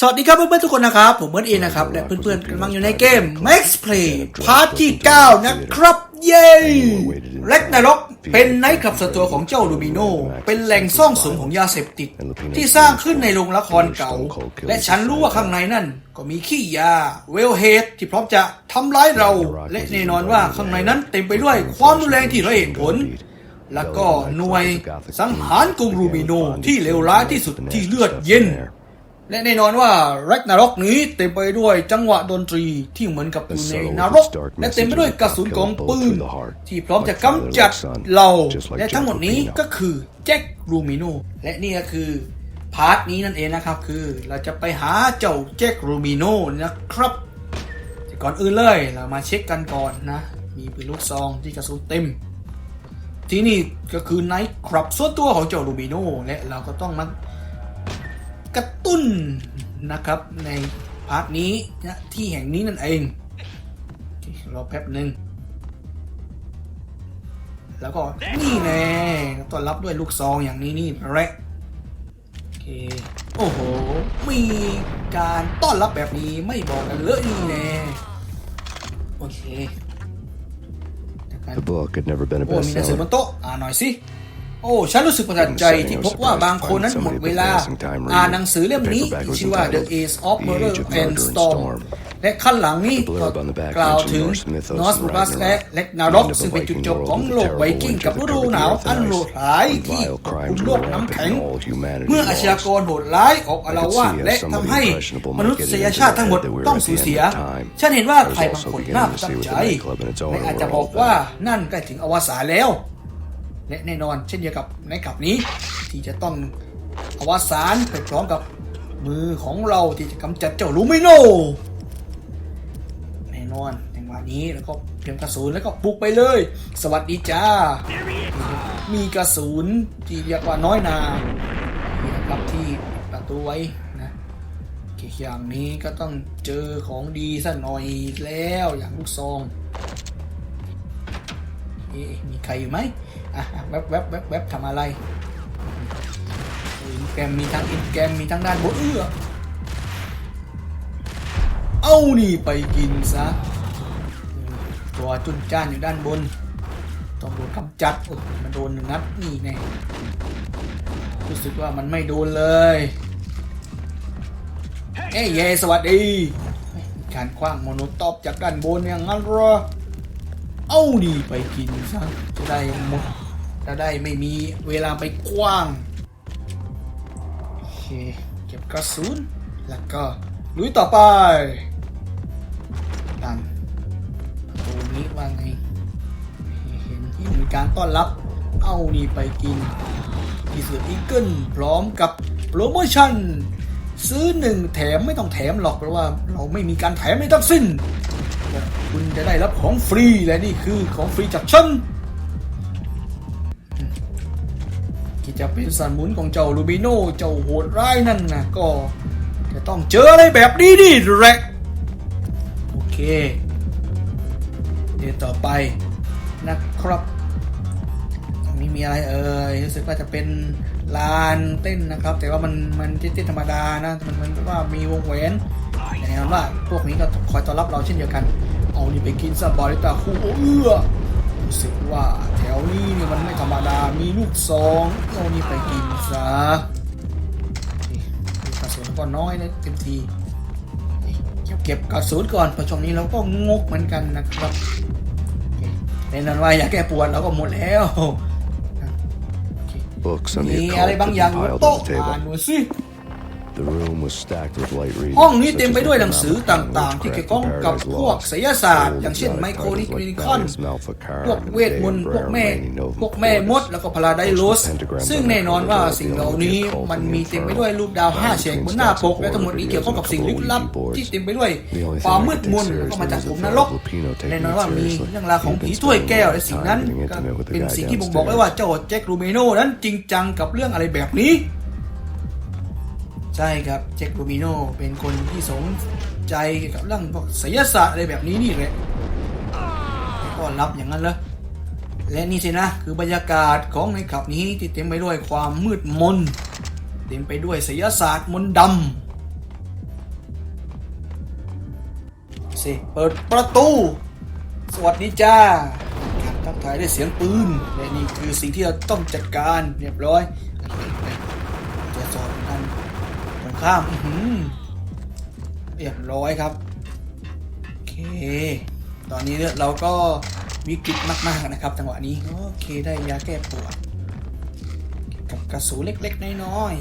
สวัสดีครับเพื่อนๆทุกคนนะครับ ผมเบิร์ดเองนะครับ และเพื่อนๆกำลังอยู่ในเกม Max Play พาร์ทที่ 9 นะครับ เย้แร็กนารกเป็นไนท์คลับส่วนตัวของเจ้าลูมิโน เป็นแหล่งซ่องสุมของยาเสพติด ที่สร้างขึ้นในโรงละครเก่า และฉันรู้ว่าข้างในนั่น ก็มีขี้ยาเวลเฮดที่พร้อมจะทำร้ายเรา และแน่นอนว่าข้างในนั้นเต็มไปด้วยความรุนแรงที่เราเห็นผลแล้วก็หน่วยสังหารกรุงรูมิโนที่เลวร้ายที่สุดที่เลือดเย็น และแน่นอนว่าแร็กนารอกนี้เต็มไปด้วยจังหวะดนตรีที่เหมือนกับอยู่ในนรก และเต็มไปด้วยกระสุนของปืน ที่พร้อมจะกำจัดเรา และทั้งหมดนี้ก็คือแจ็ครูมิโนและนี่ก็คือ พาร์ทนี้นั่นเองนะครับคือ เราจะไปหาเจ้าแจ็ครูมิโนนะครับแต่ก่อนอื่นเลยเรามาเช็คกันก่อนนะ มีปืนลูกซองที่กระสุนเต็ม ที่นี่ก็คือไนท์คลับส่วนตัวของเจ้ารูมิโนและเราก็ต้องมา กระตุ้นนะครับในพาร์ทนี้นะที่แห่งนี้นั่นเองโอเครอแป๊บหนึ่งแล้วก็นี่แน่ต้อนรับด้วยลูกซองอย่างนี้นี่แหละโอเคโอ้โห มีการต้อนรับแบบนี้ไม่บอกกันเลยนี่แน่โอเคจากการ The book had never been a โอ้มีหนังสือบน bestseller. โต๊ะอ่านหน่อยสิ โอ้ฉันรู้สึกประทับใจที่พบว่าบางคนนั้นหมดเวลา อ่านหนังสือเล่มนี้ที่ชื่อว่า The Age of Murder and Storm และขั้นหลังนี้ก็กล่าวถึง Norse b r u s และเล็กนารกซึ่งเป็นจุดจบของโลกไวกิ้งกับฤดูหนาวอันโหดร้ายที่ควบคุมโลกน้ำแข็ง เมื่ออาชญากรโหดร้ายออกอาละวาดและทำให้มนุษยชาติทั้งหมดต้องสูญเสีย ฉันเห็นว่าใครบางคนน่าประทับใจและอาจจะบอกว่านั่นใกล้ถึงอวสานแล้ว และแน่นอนเช่นเดียวกับในกลับนี้ ที่จะต้องอวสานไปพร้อมกับมือของเราที่จะกำจัดเจ้าลูมิโนแน่นอนจังหวะนี้แล้วก็เตรียมกระสุนแล้วก็บุกไปเลย สวัสดีจ้า มีกระสุนที่เรียกว่าน้อยนานนะครับที่ประตูไว้นะอเคอย่างนี้ก็ต้องเจอของดีสักหน่อยแล้วอย่างลูกซองเอ๊มีใครอยู่ไหม อะแวบแวบแวบแวบทำอะไรอินแกรมมีทั้งอินแกรมมีทั้งด้านบนเอื้อเอานี่ไปกินซะ ตัวจุนจ้านอยู่ด้านบน ต้องโดนกำจัดมันโดนหนึ่งนัดนี่แน่รู้สึกว่ามันไม่โดนเลย เอ้ยเยสวัสดีการคว้างโมโนตอบจากด้านบนอย่างนั้นเหรอ เอานี่ไปกินซะจะได้หมด จะได้ไม่มีเวลาไปกว้าง โอเค เก็บกระสุน แล้วก็ลุยต่อไปดันประตูนี้ว่าไง เห็นที่มีการต้อนรับ เอานี่ไปกินอีสืออีเกิลพร้อมกับโปรโมชั่น ซื้อหนึ่งแถมไม่ต้องแถมหรอกเพราะว่าเราไม่มีการแถมในทั้งสิ้น คุณจะได้รับของฟรีและนี่คือของฟรีจากฉัน จะเป็นสันหมุนของเจ้าลูบิโนเจ้าโหดร้ายนั่นนะก็ จะต้องเจออะไรแบบนี้นี่แหละโอเคเดี๋ยวต่อไปนะครับตรงนี้มีอะไรเอ่ยรู้สึกว่าจะเป็นลานเต้นนะครับ แต่ว่ามันมันเต้นธรรมดานะมันมันว่ามีวงแหวนแต่แน่นอนว่าพวกนี้ก็คอยต้อนรับเราเช่นเดียวกัน เอานี่ไปกินซะบอริตาคูโอเอื้อ รู้สึกว่าแถวนี้เนี่ยมันไม่ธรรมดา มีลูกซองเอานี่ไปกินซะกระสุนก็น้อยนะเต็มทีเก็บเก็บกระสุนก่อนเพราะช่วงนี้เราก็งกเหมือนกันนะครับโอเคในนั้นว่าอยากแก้ปวดเราก็หมดแล้ว Books on มี the อะไร occult บาง had อย่าง been บน piled โต๊ะ on the อ่าน table. ดูสิ ห้องนี้ such เต็ม as ไป the ด้วยหนังสือ Necronomicon, ต่างๆ ที่เกี่ยวข้องกับ Witchcraft in พวก Paradise ไสยศาสตร์ Lost, อย่างเช่น old ไมโครนิ exotic คลิ titles คอน like Valis Malficar พวก and เวทมนต์ Dame พวกแม่ Brera Novum พวกแม่มด Fortis. แล้วก็พาราไดโลส Pentagrams ซึ่ง on the แน่นอนว่า cover สิ่งเหล่านี้ dealing with the มันมี occult เต็ม and ไปด้วยรูปดาวห้า infernal. เฉกบนหน้าปก และทั้งหมดนี้เกี่ยวข้องกับสิ่งลึกลับ ที่เต็มไปด้วยความมืดมนแล้วก็มาจากผมนรกแน่นอนว่ามีเรื่องราวของผีถ้วยแก้วและสิ่งนั้นก็เป็นสิ่งที่บ่งบอกไว้ว่าเจ้าแจ็ครูเมโนนั้นจริงจังกับเรื่องอะไรแบบนี้ ใช่ครับแจ็ครูเมโนเป็นคนที่สนใจเกี่ยวกับเรื่องพวกไสยศาสตร์อะไรแบบนี้นี่แหละก็รับอย่างนั้นเหรอและนี่สินะคือบรรยากาศของในขับนี้ที่เต็มไปด้วยความมืดมน เต็มไปด้วยไสยศาสตร์มนต์ดำสิเปิดประตู สวัสดีจ้าทักทายด้วยเสียงปืนและนี่คือสิ่งที่เราต้องจัดการเรียบร้อยตรวจสอน ข้ามอื้อหือเรียบร้อยครับ โอเค ตอนนี้เนี่ยเราก็วิกฤตมากๆนะครับจังหวะนี้ โอเคได้ยาแก้ปวดกับกระสุนเล็ก ๆ น้อย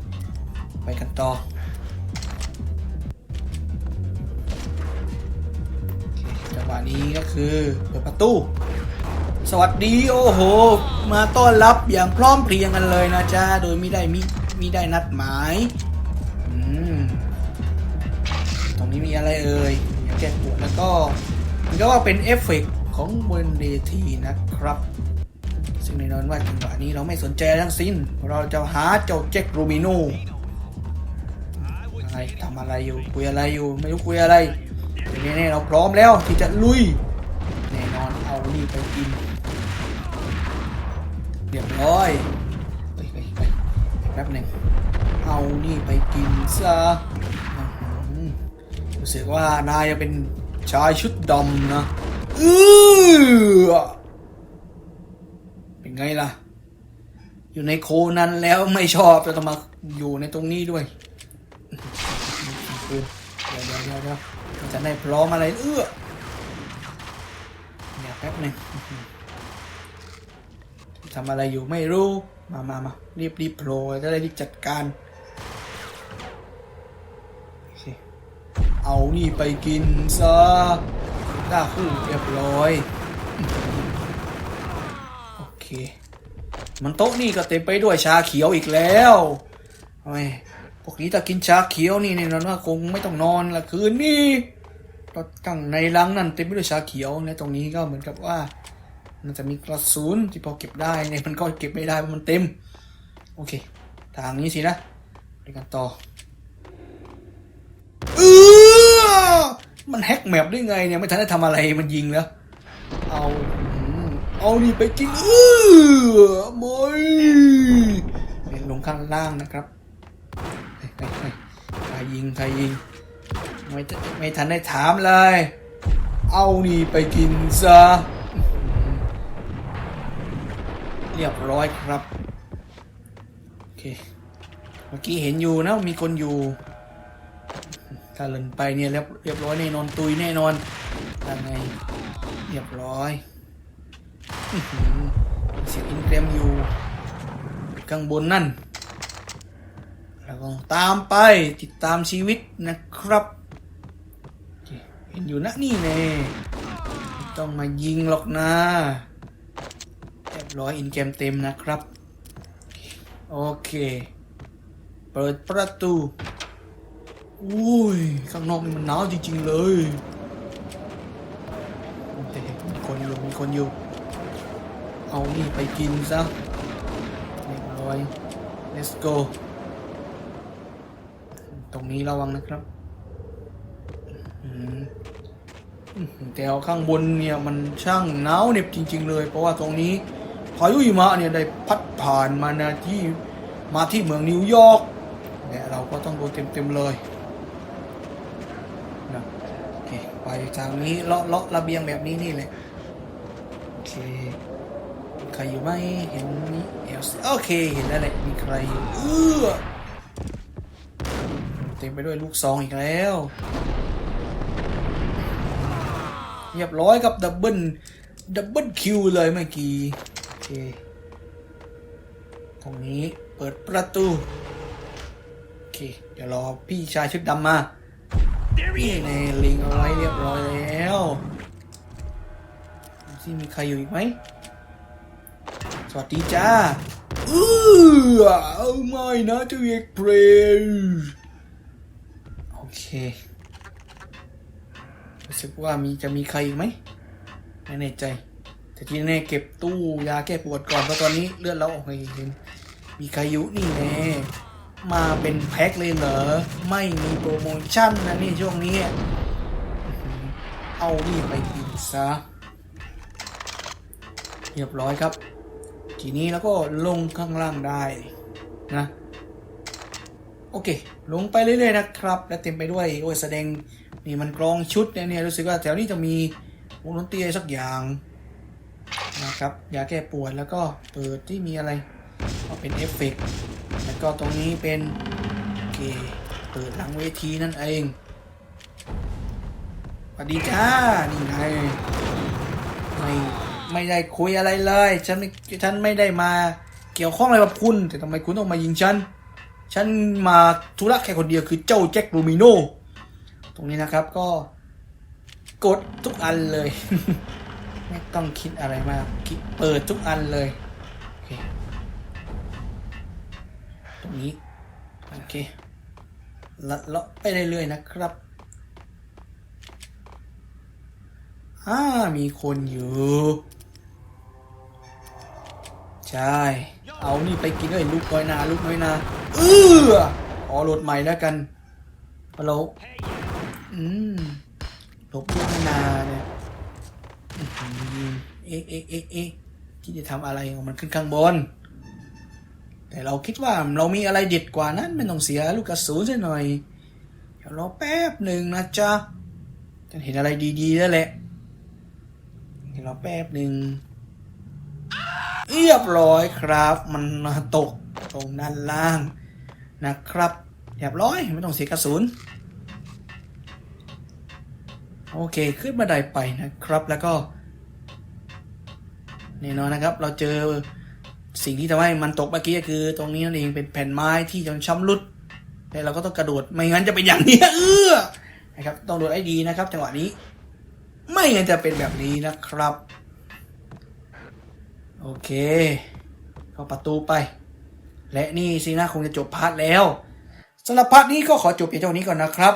ๆไปกันต่อโอเคจังหวะนี้ก็คือเปิดประตู สวัสดีโอ้โห มาต้อนรับอย่างพร้อมเพรียงกันเลยนะจ๊ะ โดยไม่ได้มิมิได้นัดหมาย รงนี้มีอะไรเอ่ยอยาแก้ปวดแล้วก็มันก็ว่าเป็นเอฟเฟกต์ของบนเวทีนะครับ ซึ่งแน่นอนว่าจังหวะนี้เราไม่สนใจทั้งสิ้น เราจะหาเจ้าแจ็คโรมิโนอะไรทำอะไรอยู่คุยอะไรอยู่ไม่รู้คุยอะไรแต่แน่ๆเราพร้อมแล้วที่จะลุย แน่นอนเอานี่ไปกินเรียบร้อยไปไปไปแป๊บหนึ่งเอานี่ไปกินซะ รู้สึกว่านายจะเป็นชายชุดดำนะเออเป็นไงล่ะ อยู่ในโคนั้นแล้วไม่ชอบจะต้องมาอยู่ในตรงนี้ด้วยเดี๋ยวเดี๋ยวเดี๋ยวเดี๋ยวจะได้พร้อมอะไรเอื้อเดี๋ยวแป๊บหนึ่งทำอะไรอยู่ไม่รู้ มามามารีบรีบโผล่จะได้รีบจัดการ เอานี่ไปกินซะต้าคู่เรียบร้อย โอเค มันโต๊ะนี่ก็เต็มไปด้วยชาเขียวอีกแล้วโอ้ยพวกนี้ถ้ากินชาเขียวนี่แน่นอนว่าคงไม่ต้องนอนละคืนนี้ก็ตั้งในรังนั่นเต็มไปด้วยชาเขียวและตรงนี้ก็เหมือนกับว่ามันจะมีกระสุนที่พอเก็บได้เนี่ยมันก็เก็บไม่ได้เพราะมันเต็ม โอเค ทางนี้สินะไปกันต่อเออ มันแฮกแมปได้ไงเนี่ยไม่ทันได้ทำอะไรมันยิงแล้ว เอาเอานี่ไปกินเออม่เลงข้างล่างนะครับใครยิงใครยิงไม่ไม่ทันได้ถามเลย เอานี่ไปกินซะเรียบร้อยครับ โอเค เมื่อกี้เห็นอยู่นะมีคนอยู่ ถ้าเล่นไปเนี่ยเรียบเรียบร้อยแน่นอนตุยแน่นอนยังไงเรียบร้อยเสียงอินเกรมอยู่ข้างบนนั่นแล้วก็ตามไปติดตามชีวิตนะครับเห็นอยู่นะนี่แน่ต้องมายิงหรอกนะเรียบร้อยอินเกมเต็มนะครับ โอเค เปิดประตู อุ้ย ข้างนอกนี่มันหนาวจริง ๆ เลยแต่มีคนอยู่ มีคนอยู่ เอานี่ไปกินซะเรียบร้อย let's go ตรงนี้ระวังนะครับแต่ข้างบนเนี่ยมันช่างหนาวเหน็บจริง ๆ เลย เพราะว่าตรงนี้พายุหิมะเนี่ยได้พัดผ่านมานะที่มาที่เมืองนิวยอร์กเนี่ยเราก็ต้องโดนเต็ม ๆ เลยนะโอ ไปทางนี้เลาะเลาะระเบียงแบบนี้นี่เลยโอเคใครอยู่ไหมเห็นนี่เอลโอเคเห็นแล้วแหละมีใครอยู่เออเต็มไปด้วยลูกซองอีกแล้วเรียบร้อยกับดับเบิลดับเบิลคิวเลยเมื่อกี้โอเคตรงนี้เปิดประตู โอเค เดี๋ยวรอพี่ชายชุดดำมา นี่ในลิงเอาไว้เรียบร้อยแล้วดูสิมีใครอยู่อีกไหม สวัสดีจ้าเออเอาไม่นะเจ้าเอกเพรสโอเครู้สึกว่ามีจะมีใครอีกไหมไม่แน่ใจ แต่ที่แน่เก็บตู้ยาแก้ปวดก่อนเพราะตอนนี้เลือดเราออกไม่เห็นมีใครอยู่นี่แน่ มาเป็นแพ็คเลยเหรอ ไม่มีโปรโมชั่นนะนี่ช่วงนี้ เอานี่ไปกินซะ เรียบร้อยครับ ทีนี้แล้วก็ลงข้างล่างได้นะ โอเค ลงไปเรื่อยๆนะครับ และเต็มไปด้วยโอ้ยแสดงนี่มันกรองชุดเนี่ยเนี่ยรู้สึกว่าแถวนี้จะมีวงดนตรีสักอย่างนะครับยาแก้ปวดแล้วก็เปิดที่มีอะไรก็เป็นเอฟเฟกต์ ก็ตรงนี้เป็นโอเคเปิดหลังเวทีนั่นเองสวัสดีจ้า นี่ไงไม่ไม่ได้คุยอะไรเลย ฉันไม่ฉันไม่ได้มาเกี่ยวข้องอะไรกับคุณ แต่ทำไมคุณต้องมายิงฉัน ฉันมาธุระแค่คนเดียวคือเจ้าแจ็คลูมิโนตรงนี้นะครับก็กดทุกอันเลย ไม่ต้องคิดอะไรมาก เปิดทุกอันเลยโอเคตรง นี้โอเคลัดเลาะไปเรื่อยๆนะครับอ่ามีคนอยู่ ใช่ เอานี่ไปกินเลยลูกน้อยนาลูกน้อยนาเออขอโหลดใหม่แล้วกันฮัลโหลอืมหลบลูกน้อยนาเนี่ยเอ๊ะเอ๊ะเอ๊ะเอ๊ะที่จะทำอะไรของมันขึ้นข้างบน แต่เราคิดว่าเรามีอะไรเด็ดกว่านั้นไม่ต้องเสียลูกกระสุนซะหน่อยเดี๋ยวรอแป๊บหนึ่งนะจ๊ะจะเห็นอะไรดีๆแล้วแหละเดี๋ยวรอแป๊บหนึ่งเรียบร้อยครับ มันมาตกตรงด้านล่างนะครับเรียบร้อยไม่ต้องเสียกระสุนโอเคขึ้นบันไดไปนะครับแล้วก็แน่นอนนะครับ เราเจอ สิ่งที่ทำให้มันตกเมื่อกี้ก็คือ ตรงนี้นั่นเองเป็นแผ่นไม้ที่จนช้ำรุดแต่เราก็ต้องกระโดดไม่งั้นจะเป็นอย่างนี้เออนะครับ ต้องโดดให้ดีนะครับ จังหวะนี้ ไม่งั้นจะเป็นแบบนี้นะครับ โอเค เข้าประตูไป และนี่สินะคงจะจบพาร์ทแล้วสำหรับพาร์ทนี้ก็ขอจบเพียงเท่านี้ก่อนนะครับ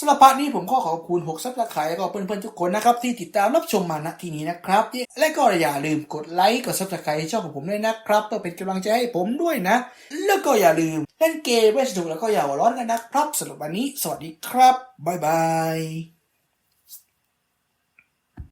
สำหรับพาร์ทนี้ผมขอขอบคุณ6ซับสไครต์ก็เพื่อนๆทุกคนนะครับ ที่ติดตามรับชมมาณที่นี้นะครับ และก็อย่าลืมกดไลค์กดซับสไครต์ช่องของผมด้วยนะครับเพื่อเป็นกำลังใจให้ผมด้วยนะ แล้วก็อย่าลืมเล่นเกมไว้สนุกแล้วก็อย่าหัวร้อนกันนะครับสำหรับวันนี้ สวัสดีครับบ๊ายบาย